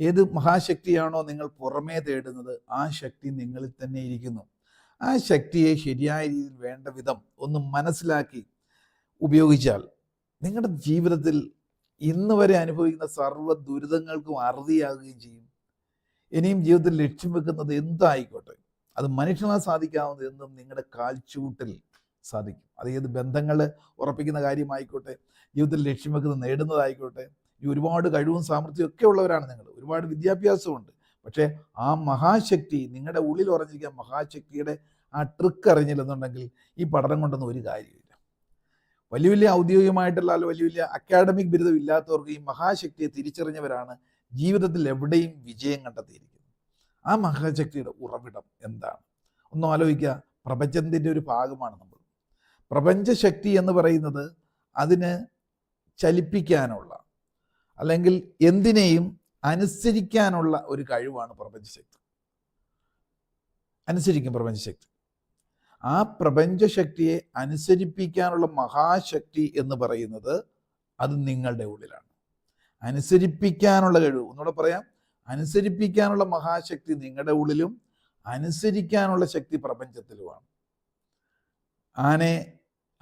ഏത് മഹാശക്തിയാണോ നിങ്ങൾ പുറമേ തേടുന്നത് ആ ശക്തി നിങ്ങളിൽ തന്നെ ഇരിക്കുന്നു. ആ ശക്തിയെ ശരിയായ രീതിയിൽ വേണ്ട വിധം ഒന്ന് മനസ്സിലാക്കി ഉപയോഗിച്ചാൽ നിങ്ങളുടെ ജീവിതത്തിൽ ഇന്ന് വരെ അനുഭവിക്കുന്ന സർവ ദുരിതങ്ങൾക്കും അറുതിയാകുകയും ചെയ്യും. ഇനിയും ജീവിതത്തിൽ ലക്ഷ്യം വെക്കുന്നത് എന്തായിക്കോട്ടെ? അത് മനുഷ്യനാൽ സാധിക്കാവുന്നത് എന്നും നിങ്ങളുടെ കാൽച്ചൂട്ടിൽ സാധിക്കും. അത് ഏത് ബന്ധങ്ങൾ ഉറപ്പിക്കുന്ന കാര്യമായിക്കോട്ടെ ജീവിതത്തിൽ ലക്ഷ്യം വെക്കുന്നത് നേടുന്നതായിക്കോട്ടെ ഈ ഒരുപാട് കഴിവും സാമർഥ്യവും ഒക്കെ ഉള്ളവരാണ് നിങ്ങൾ. ഒരുപാട് വിദ്യാഭ്യാസമുണ്ട് പക്ഷേ ആ മഹാശക്തി നിങ്ങളുടെ ഉള്ളിൽ ഉറഞ്ഞിരിക്കുന്ന മഹാശക്തിയുടെ ആ ട്രിക്ക് അറിഞ്ഞില്ലെന്നുണ്ടെങ്കിൽ ഈ പഠനം കൊണ്ടൊന്നും ഒരു കാര്യമില്ല വലിയ വലിയ ഔദ്യോഗികമായിട്ടുള്ള വലിയ വലിയ അക്കാഡമിക് ബിരുദം ഇല്ലാത്തവർക്ക് ഈ മഹാശക്തിയെ തിരിച്ചറിഞ്ഞവരാണ് ജീവിതത്തിൽ എവിടെയും വിജയം കണ്ടെത്തിയിരിക്കുന്നത്. ആ മഹാശക്തിയുടെ ഉറവിടം എന്താണ്? ഒന്ന് ആലോചിക്കുക. പ്രപഞ്ചത്തിന്റെ ഒരു ഭാഗമാണ് നമ്മൾ. പ്രപഞ്ചശക്തി എന്ന് പറയുന്നത് അതിന് ചലിപ്പിക്കാനുള്ള അല്ലെങ്കിൽ എന്തിനേയും അനുസരിക്കാനുള്ള ഒരു കഴിവാണ് പ്രപഞ്ചശക്തി. അനുസരിക്കും പ്രപഞ്ചശക്തി. ആ പ്രപഞ്ചശക്തിയെ അനുസരിപ്പിക്കാനുള്ള മഹാശക്തി എന്ന് പറയുന്നത് അത് നിങ്ങളുടെ ഉള്ളിലാണ്. അനുസരിപ്പിക്കാനുള്ള കഴിവ് ഒന്നുകൂടെ പറയാം. അനുസരിപ്പിക്കാനുള്ള മഹാശക്തി നിങ്ങളുടെ ഉള്ളിലും അനുസരിക്കാനുള്ള ശക്തി പ്രപഞ്ചത്തിലുമാണ്. ആനെ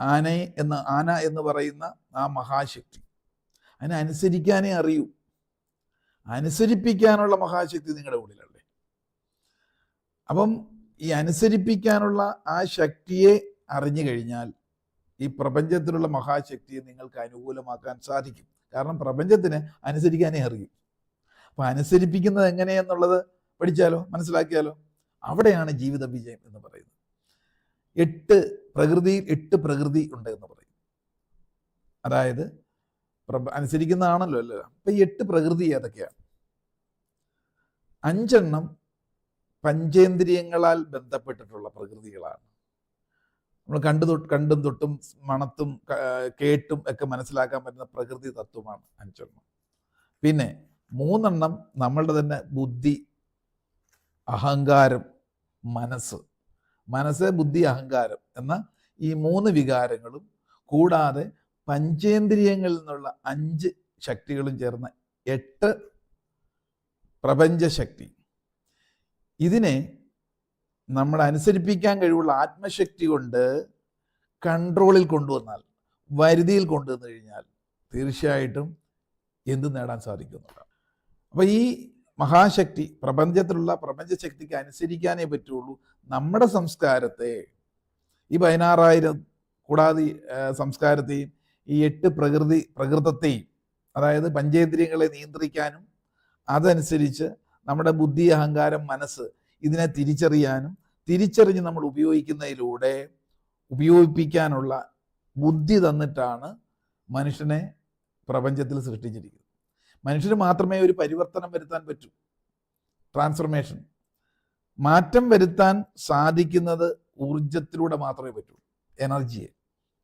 ആന എന്ന് ആന എന്ന് പറയുന്ന ആ മഹാശക്തി. അതിനെ അനുസരിക്കാനേ അറിയൂ. അനുസരിപ്പിക്കാനുള്ള മഹാശക്തി നിങ്ങളുടെ ഉള്ളിലല്ലേ അപ്പം ഈ അനുസരിപ്പിക്കാനുള്ള ആ ശക്തിയെ അറിഞ്ഞു കഴിഞ്ഞാൽ ഈ പ്രപഞ്ചത്തിലുള്ള മഹാശക്തിയെ നിങ്ങൾക്ക് അനുകൂലമാക്കാൻ സാധിക്കും. കാരണം പ്രപഞ്ചത്തിന് അനുസരിക്കാനേ അറിയും. അപ്പം അനുസരിപ്പിക്കുന്നത് എങ്ങനെയെന്നുള്ളത് പഠിച്ചാലോ? മനസ്സിലാക്കിയാലോ? അവിടെയാണ് ജീവിത വിജയം എന്ന് പറയുന്നത്. എട്ട് പ്രകൃതിയിൽ എട്ട് പ്രകൃതി ഉണ്ട് എന്ന് പറയും അതായത് അനുസരിക്കുന്നതാണല്ലോ അല്ലേ? അപ്പൊ എട്ട് പ്രകൃതി ഏതൊക്കെയാണ് അഞ്ചെണ്ണം പഞ്ചേന്ദ്രിയങ്ങളാൽ ബന്ധപ്പെട്ടിട്ടുള്ള പ്രകൃതികളാണ്. നമ്മൾ കണ്ടു കണ്ടും തൊട്ടും മണത്തും കേട്ടും ഒക്കെ മനസ്സിലാക്കാൻ പറ്റുന്ന പ്രകൃതി തത്വമാണ് അഞ്ചെണ്ണം. പിന്നെ മൂന്നെണ്ണം നമ്മളുടെ തന്നെ ബുദ്ധി അഹങ്കാരം മനസ്സ്. മനസ്സ് ബുദ്ധി അഹങ്കാരം എന്ന ഈ മൂന്ന് വികാരങ്ങളും കൂടാതെ പഞ്ചേന്ദ്രിയങ്ങളിൽ നിന്നുള്ള അഞ്ച് ശക്തികളും ചേർന്ന എട്ട് പ്രപഞ്ചശക്തി. ഇതിനെ നമ്മൾ അനുസരിപ്പിക്കാൻ കഴിവുള്ള ആത്മശക്തി കൊണ്ട് കൺട്രോളിൽ കൊണ്ടുവന്നാൽ വരുതിയിൽ കൊണ്ടുവന്നു കഴിഞ്ഞാൽ തീർച്ചയായിട്ടും എന്ത് നേടാൻ സാധിക്കുന്നുണ്ട്. അപ്പോൾ ഈ മഹാശക്തി പ്രപഞ്ചത്തിലുള്ള പ്രപഞ്ചശക്തിക്ക് അനുസരിക്കാനേ പറ്റുള്ളൂ. നമ്മുടെ സംസ്കാരത്തെ ഈ പതിനാറായിരം കൂടാതെ സംസ്കാരത്തെയും ഈ എട്ട് പ്രകൃതി പ്രകൃതത്തെയും അതായത് പഞ്ചേന്ദ്രിയങ്ങളെ നിയന്ത്രിക്കാനും അതനുസരിച്ച് നമ്മുടെ ബുദ്ധി അഹങ്കാരം മനസ്സ് ഇതിനെ തിരിച്ചറിയാനും തിരിച്ചറിഞ്ഞ് നമ്മൾ ഉപയോഗിക്കുന്നതിലൂടെ ഉപയോഗിപ്പിക്കാനുള്ള ബുദ്ധി തന്നിട്ടാണ് മനുഷ്യനെ പ്രപഞ്ചത്തിൽ സൃഷ്ടിച്ചിരിക്കുന്നത്. മനുഷ്യന് മാത്രമേ ഒരു പരിവർത്തനം വരുത്താൻ പറ്റൂ. ട്രാൻസ്ഫർമേഷൻ മാറ്റം വരുത്താൻ സാധിക്കുന്നത് ഊർജത്തിലൂടെ മാത്രമേ പറ്റൂ. എനർജിയെ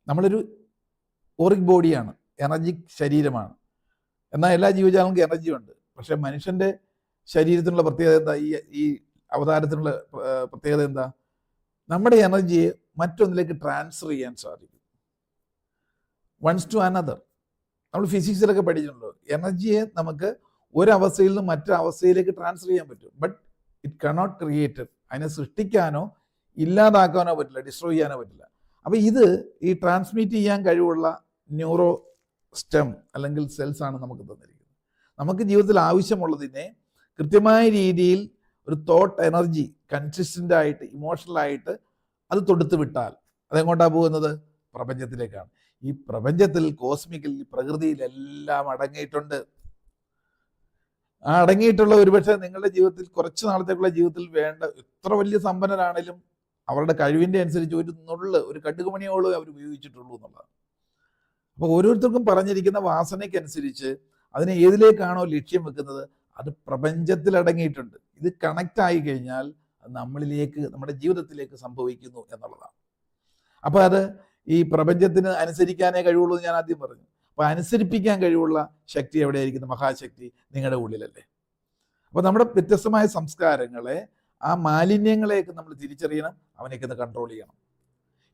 നമ്മളൊരു ഓറിക് ബോഡിയാണ് എനർജിക് ശരീരമാണ്. എന്നാൽ എല്ലാ ജീവജാലങ്ങൾക്കും എനർജി ഉണ്ട്. പക്ഷേ മനുഷ്യന്റെ ശരീരത്തിനുള്ള പ്രത്യേകത എന്താ? ഈ ഈ അവതാരത്തിനുള്ള പ്രത്യേകത എന്താ? നമ്മുടെ എനർജിയെ മറ്റൊന്നിലേക്ക് ട്രാൻസ്ഫർ ചെയ്യാൻ സാധിക്കും. വൺസ് ടു അനദർ നമ്മൾ ഫിസിക്സിലൊക്കെ പഠിച്ചിട്ടുണ്ടോ. എനർജിയെ നമുക്ക് ഒരവസ്ഥയിൽ നിന്ന് മറ്റൊരവസ്ഥയിലേക്ക് ട്രാൻസ്ഫർ ചെയ്യാൻ പറ്റും. ബട്ട് ഇറ്റ് കനോട്ട് ക്രിയേറ്റഡ് അതിനെ സൃഷ്ടിക്കാനോ ഇല്ലാതാക്കാനോ പറ്റില്ല ഡിസ്ട്രോയ് ചെയ്യാനോ പറ്റില്ല. അപ്പോൾ ഇത് ഈ ട്രാൻസ്മിറ്റ് ചെയ്യാൻ കഴിവുള്ള ന്യൂറോ സ്റ്റെം അല്ലെങ്കിൽ സെൽസ് ആണ് നമുക്ക് തന്നിരിക്കുന്നത്. നമുക്ക് ജീവിതത്തിൽ ആവശ്യമുള്ളതിനെ കൃത്യമായ രീതിയിൽ ഒരു തോട്ട് എനർജി കൺസിസ്റ്റന്റ് ആയിട്ട് ഇമോഷണലായിട്ട് അത് തൊടുത്ത് വിട്ടാൽ അതെങ്ങോട്ടാണ് പോകുന്നത്? പ്രപഞ്ചത്തിലേക്കാണ്. ഈ പ്രപഞ്ചത്തിൽ കോസ്മിക്കൽ പ്രകൃതിയിലെല്ലാം അടങ്ങിയിട്ടുണ്ട്. ആ അടങ്ങിയിട്ടുള്ള ഒരുപക്ഷെ നിങ്ങളുടെ ജീവിതത്തിൽ കുറച്ച് നാളത്തേക്കുള്ള ജീവിതത്തിൽ വേണ്ട എത്ര വലിയ സമ്പന്നരാണേലും അവരുടെ കഴിവിന്റെ അനുസരിച്ച് ഒരു നുള്ള് ഒരു കടുകുമണിയോളം അവർ ഉപയോഗിച്ചിട്ടുള്ളൂ എന്നുള്ളതാണ്. അപ്പോൾ ഓരോരുത്തർക്കും പറഞ്ഞിരിക്കുന്ന വാസനയ്ക്കനുസരിച്ച് അതിനെ ഏതിലേക്കാണോ ലക്ഷ്യം വെക്കുന്നത് അത് പ്രപഞ്ചത്തിൽ അടങ്ങിയിട്ടുണ്ട്. ഇത് കണക്റ്റ് ആയി കഴിഞ്ഞാൽ നമ്മളിലേക്ക് നമ്മുടെ ജീവിതത്തിലേക്ക് സംഭവിക്കുന്നു എന്നുള്ളതാണ്. അപ്പോൾ അത് ഈ പ്രപഞ്ചത്തിന് അനുസരിക്കാനേ കഴിവുള്ളൂ ഞാൻ ആദ്യം പറഞ്ഞു. അപ്പോൾ അനുസരിപ്പിക്കാൻ കഴിവുള്ള ശക്തി എവിടെയായിരിക്കുന്നു? മഹാശക്തി നിങ്ങളുടെ ഉള്ളിലല്ലേ. അപ്പോൾ നമ്മുടെ വ്യത്യസ്തമായ സംസ്കാരങ്ങളെ ആ മാലിന്യങ്ങളെയൊക്കെ നമ്മൾ തിരിച്ചറിയണം അവനെയൊക്കെ ഒന്ന് കൺട്രോൾ ചെയ്യണം.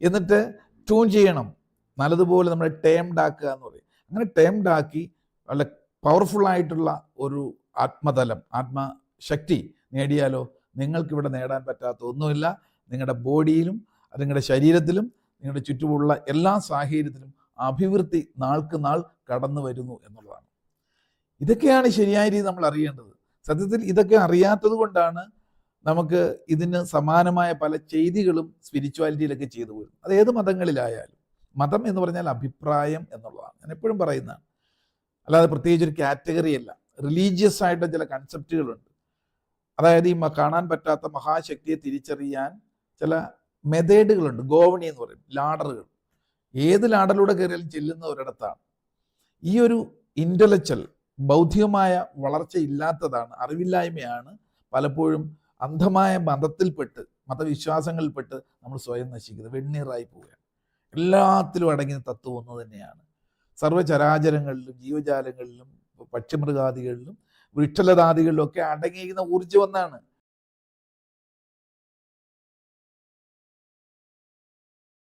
എന്നിട്ട് ട്യൂൺ ചെയ്യണം. നല്ലതുപോലെ നമ്മളെ ടേംഡ് ആക്കുക എന്ന് പറയും. അങ്ങനെ ടേംഡ് ആക്കി വളരെ പവർഫുൾ ആയിട്ടുള്ള ഒരു ആത്മതലം ആത്മശക്തി നേടിയാലോ നിങ്ങൾക്കിവിടെ നേടാൻ പറ്റാത്ത ഒന്നുമില്ല. നിങ്ങളുടെ ബോഡിയിലും നിങ്ങളുടെ ശരീരത്തിലും നിങ്ങളുടെ ചുറ്റുമുള്ള എല്ലാ സാഹചര്യത്തിലും അഭിവൃദ്ധി നാൾക്ക് നാൾ കടന്നു വരുന്നു എന്നുള്ളതാണ്. ഇതൊക്കെയാണ് ശരിയായ രീതി നമ്മൾ അറിയേണ്ടത്. സത്യത്തിൽ ഇതൊക്കെ അറിയാത്തത് കൊണ്ടാണ് നമുക്ക് ഇതിന് സമാനമായ പല ചെയ്തികളും സ്പിരിച്വാലിറ്റിയിലൊക്കെ ചെയ്തു പോരും അത് ഏത് മതങ്ങളിലായാലും. മതം എന്ന് പറഞ്ഞാൽ അഭിപ്രായം എന്നുള്ളതാണ്. ഞാൻ എപ്പോഴും പറയുന്നതാണ്. അല്ലാതെ പ്രത്യേകിച്ച് ഒരു കാറ്റഗറി അല്ല. റിലീജിയസ് ആയിട്ട് ചില കൺസെപ്റ്റുകളുണ്ട് അതായത് ഈ കാണാൻ പറ്റാത്ത മഹാശക്തിയെ തിരിച്ചറിയാൻ ചില മെത്തേഡുകളുണ്ട് ഗോവണി എന്ന് പറയും. ലാഡറുകൾ. ഏത് ലാഡറിലൂടെ കയറിയാലും ചെല്ലുന്ന ഒരിടത്താണ്. ഈ ഒരു ഇന്റലക്ച്വൽ ബൗദ്ധികമായ വളർച്ച ഇല്ലാത്തതാണ് അറിവില്ലായ്മയാണ് പലപ്പോഴും അന്ധമായ മതത്തിൽപ്പെട്ട് മതവിശ്വാസങ്ങളിൽപ്പെട്ട് നമ്മൾ സ്വയം നശിക്കുന്നത്. വെണ്ണീറായി പോവുകയാണ്. എല്ലാത്തിലും അടങ്ങിയ തത്വം ഒന്ന് തന്നെയാണ്. സർവചരാചരങ്ങളിലും ജീവജാലങ്ങളിലും പക്ഷിമൃഗാദികളിലും വൃക്ഷലതാദികളിലും ഒക്കെ അടങ്ങിയിരിക്കുന്ന ഊർജം ഒന്നാണ്.